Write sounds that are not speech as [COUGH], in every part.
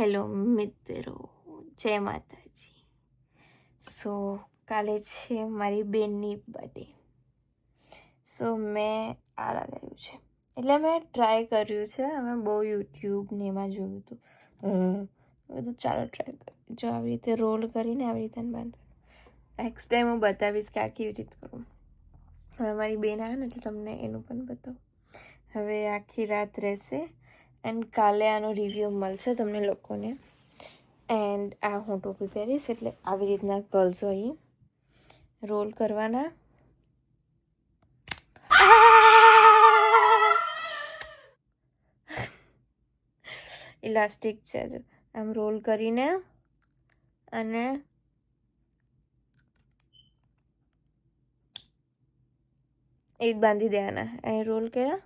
Hello મિત્રો, જય માતાજી. સો, કાલે છે મારી બેનની બર્થડે સો, મેં આ લગાવ્યું છે. એટલે મેં ટ્રાય કર્યું છે, અમે બહુ યુટ્યુબ ને એમાં જોયું હતું. બધું ચાલો ટ્રાય કર જો આવી રીતે રોલ કરીને આવી રીતે બાંધવાનું નેક્સ્ટ ટાઈમ હું બતાવીશ કે આ કેવી રીતે કરું હવે મારી બેન આવે ને એટલે તમને એનું પણ બતાવું. હવે આખી રાત રહેશે. એન્ડ કાલે આનો રિવ્યૂ મળશે તમને લોકોને. એન્ડ આ હું ટોપી પહેરીશ એટલે આવી રીતના કર્લ્સ હોય. રોલ કરવાના. ઇલાસ્ટિક છે જો. આમ રોલ કરીને અને એ જ બાંધી દેવાના. અહીં રોલ કર્યા.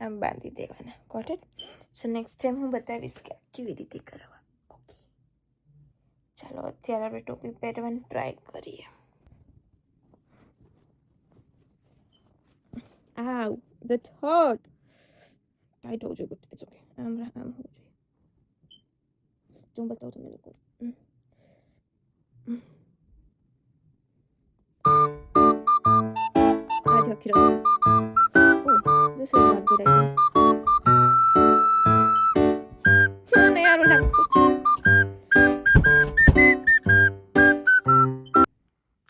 આમ બાંધી દેવાના got it so next time હું બતાવીશ કે આ કેવી રીતે કરવા ઓકે ચાલો અત્યારે આપણે ટોપી પહેરવાની ટ્રાય કરીએ આવ that hurt ટાઈટ હોવું જોઈએ બટ ઇટ્સ ઓકે આમ રા- આમ હોવું જોઈએ જો હું બતાવું તમને લોકો not good idea. મને સારું લાગતું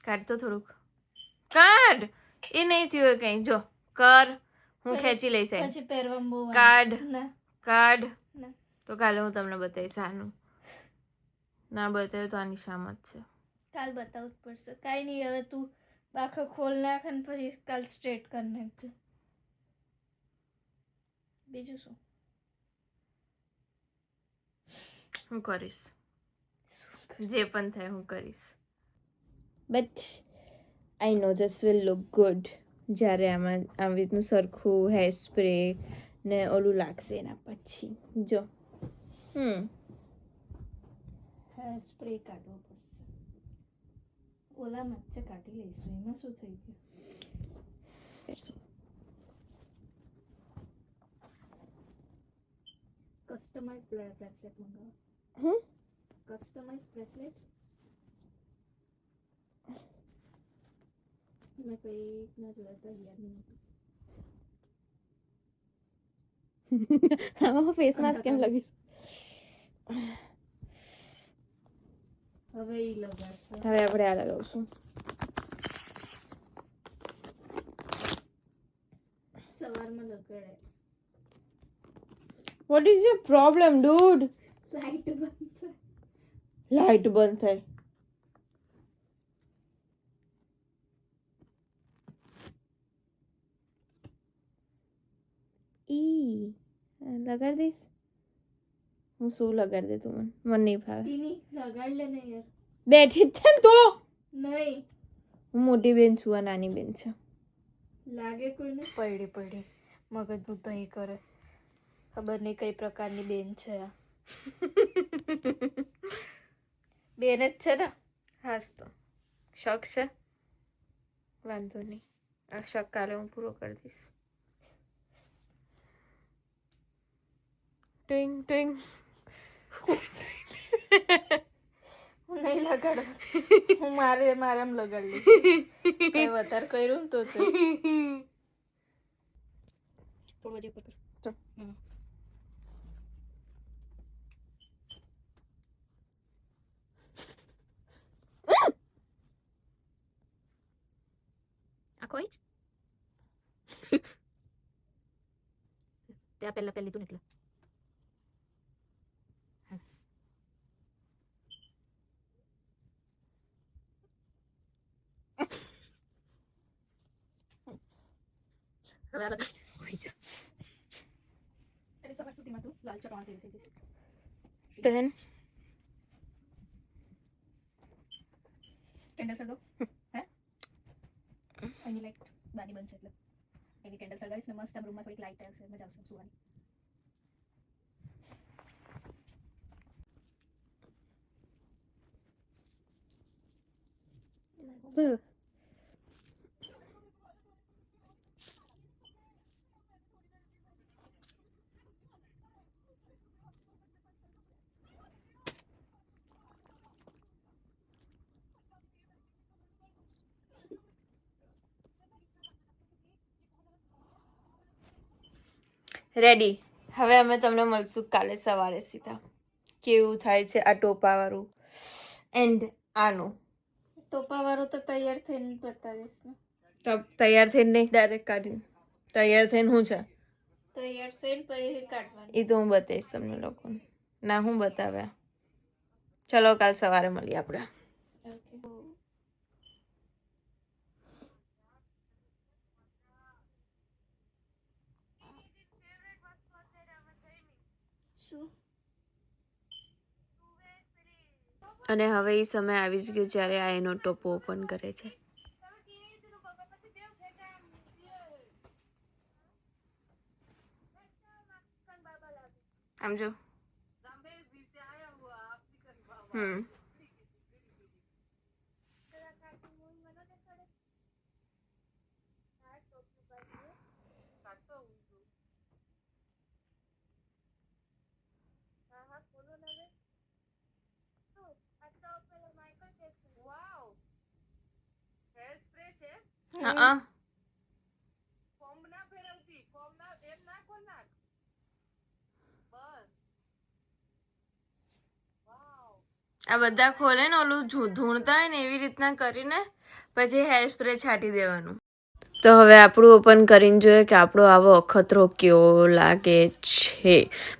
કાઢ તો થોડુંક કાઢ એ નહીં થયું કંઈ જો કર હું ખેંચી લઈશ પછી પહેરવામાં બહુ. કાઢ કાઢ તો કાલે હું તમને બતાવીશ આનું ના બતાવ્યું તો આની શામત છે કાલ બતાવવું જ પડશે કાંઈ નહીં હવે તું આખો ખોલ નાખ અને પછી કાલ સ્ટ્રેટ કરી નાખજે બીજું શું હું કરીશ જે પણ થાય હું કરીશ but I know this will look good જ્યારે આમાં આવી રીતનું સરખું હેર સ્પ્રે ને ઓલું લાગશે એના પછી. જો. હમ. હેર સ્પ્રે કાઢવો પડશે. ઓલા મચ્છે કાઢી લઈશું. એમાં શું થઈ ગયું? કસ્ટમાઇઝ બ્રેસલેટ મંગાવો હમ કસ્ટમાઇઝ બ્રેસલેટ મેં કોઈ ના જોયા તો યાદ નહીં આમાં ફેસ માસ્ક કેમ લગીશ હવે ઈ લગાડશું હવે આપણે આ લગાવશું સવારમાં લગાડે what is your problem dude light બંધ થાય લાઈટ બંધ થાય ઈ આ દઈશ હું શું લગાડી દે તું મને મને નહીં ભાવે લગાડ લે ને યાર બેઠી જ છે ને તો નહીં હું મોટી બેન છું આ નાની બેન છે લાગે કોઈને પડી પડી. મગજનું તો અહીં કરે. ખબર નહીં કઈ પ્રકારની બેન છે. [LAUGHS] બેન જ છે ને? હાસ તો. શક છે? વાંધો નહીં. આ શક કાલે હું પૂરો કરી દઈશ. ટિંગ ટિંગ હું નહીં લગાડું. [LAUGHS] હું મારે મારે એમ લગાડી કઈ વધારે કર્યું તો છે [LAUGHS] થોડું હજી ઉપર કર. ચાલ. હમ. આ કોઈ જ ત્યાં પહેલા પહેલી તું એટલે હવે આ લગાડ હોઈ જા એટલે સવાર સુધીમાં તું લાલ ચટણી જેવી થઈ જશે બેન કેન્ડલ સળગાવ હે એની લાઈટ બાની બનશે એટલે એની કેન્ડલ સળગાવીશ ને મસ્ત આમ રૂમમાં થોડીક લાઇટ આવશે મજા આવશે સુવાની Ugh. રેડી હવે અમે તમને મળશું કાલે સવારે સીધા. કેવું થાય છે આ ટોપાવાળું? એન્ડ આનું. ટોપાવાળું તો તૈયાર થઈને બતાવીશ ને. તો તૈયાર થઈને નહીં? ડાયરેક્ટ કાઢીને. તૈયાર થઈને શું છે? તૈયાર થઈને પછી કાઢવાનું. એ તો હું બતાવીશ તમને લોકોને. ના હું બતાવ્યા. ચલો કાલ સવારે મળીએ આપણે. ઓકે શું? અને હવે એ સમય આવી જ ગયો જ્યારે આ એનો ટોપો ઓપન કરે છે. આમ જો. હમ. હા આ બધા ખોલે ને ઓલું ધૂ- ધૂણતા હોય ને એવી રીતના કરીને પછી હેર સ્પ્રે છાંટી દેવાનું. તો હવે આપણું ઓપન કરીને જોઈએ કે આપણો આવો અખતરો કેવો લાગે છે.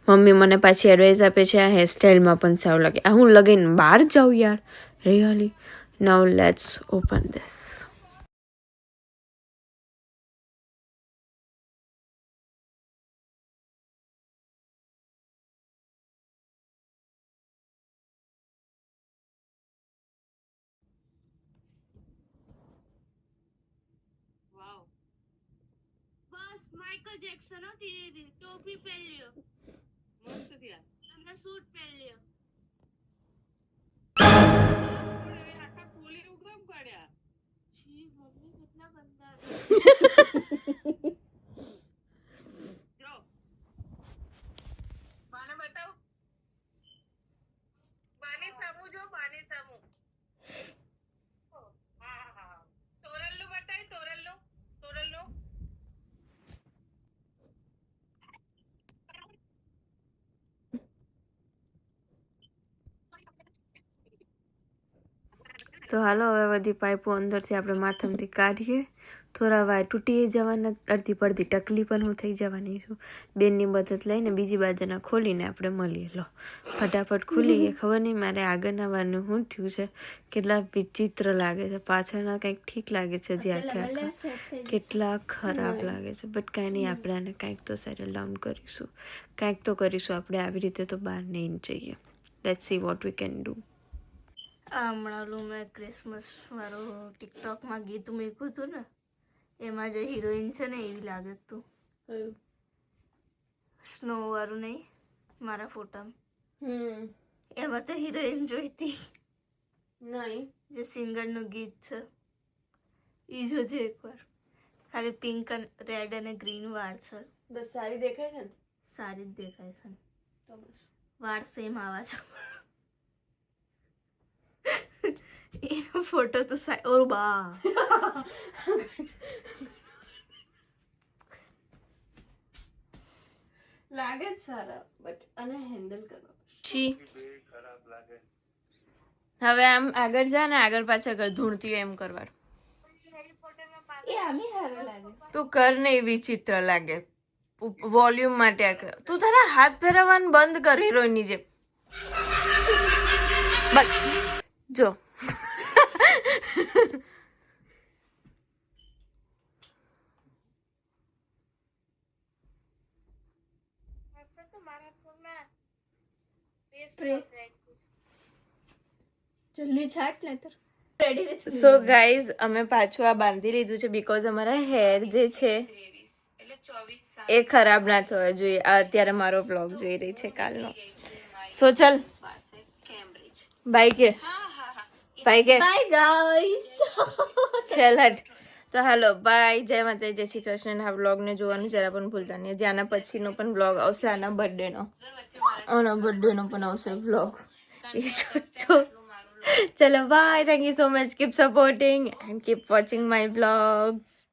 મમ્મી મને પાછી એડવાઇસ આપે છે આ હેરસ્ટાઈલમાં પણ સારું લાગે. આ હું લગીને બહાર જાઉં યાર. Really now let's open this Michael Jackson હો ધીરે ધીરે. ટોપી પહેરી લ્યો મસ્ત થયા. તમને સૂટ પહેરી લ્યો છી મમ્મી કેટલા ગંદા. તો હાલો હવે બધી પાઇપો અંદરથી આપણે માથામાંથી કાઢીએ. થોડા વાર તૂટી જવાના અડધી પડધી ટકલી પણ હું થઈ જવાની છું. બેનની મદદ લઈને બીજી બાજુના ખોલીને આપણે મળીએ. લો ફટાફટ ખુલી એ ખબર નહીં મારે આગળના વારનું શું થયું છે? કેટલા વિચિત્ર લાગે છે. પાછળના કંઈક ઠીક લાગે છે જે આખે આખા. કેટલા ખરાબ લાગે છે. બટ કાંઈ નહીં આપણે આને કાંઈક તો સેટલ ડાઉન કરીશું. કાંઈક તો કરીશું. આપણે આવી રીતે તો બહાર નહીં જઈએ. Let see what we can do હમણાં મેં ક્રિસમસ મારું ટિકટોકમાં ગીત મૂક્યું હતું ને એમાં જે હિરોઈન છે ને એવી લાગે તું. સ્નો વાળું નહીં મારા ફોટામાં. એમાં તો હિરોઈન જોઈતી નહીં. જે સિંગરનું ગીત છે. એ જોજે એકવાર. ખાલી પિંક રેડ અને ગ્રીન વાળ છે. બસ સારી દેખાય છે ને? સારી જ દેખાય છે. તો બસ. વાળ સેમ આવા છે. એનો ફોટો તો ઓ બા. લાગે જ સારા બટ અને હેન્ડલ કરવા છી. હવે આમ આગળ જા ને આગળ પાછળ કર ધૂણતી હોય એમ કરવાનું એ આમી હારો લાગે. તું કર ને એ વિચિત્ર લાગે. વોલ્યુમ માટે આ કર. તું તારા હાથ ફેરવવાનું બંધ કર હિરોઈનની જેમ. બસ. જો. જલ્દી છાટ ને તર રેડી વિથ સો ગાઈઝ અમે પાછું આ બાંધી લીધું છે બીકોઝ અમારા હેર જે છે એ ખરાબ ના થવા જોઈએ. અત્યારે મારો બ્લોગ જોઈ રહી છે કાલનો. સો ચલ. બાય કે. બાય કે. બાય ગાઈઝ ચલ હટ. તો હાલો, બાય. જય માતા જય શ્રી કૃષ્ણ. આ બ્લોગને જોવાનું જરા પણ ભૂલતા નહીં. હજી આના પછીનો પણ બ્લોગ આવશે, આના બર્થડેનો. આના બર્થડેનો પણ આવશે બ્લોગ [LAUGHS] ચલો, bye. Thank you so much keep supporting and keep watching my blogs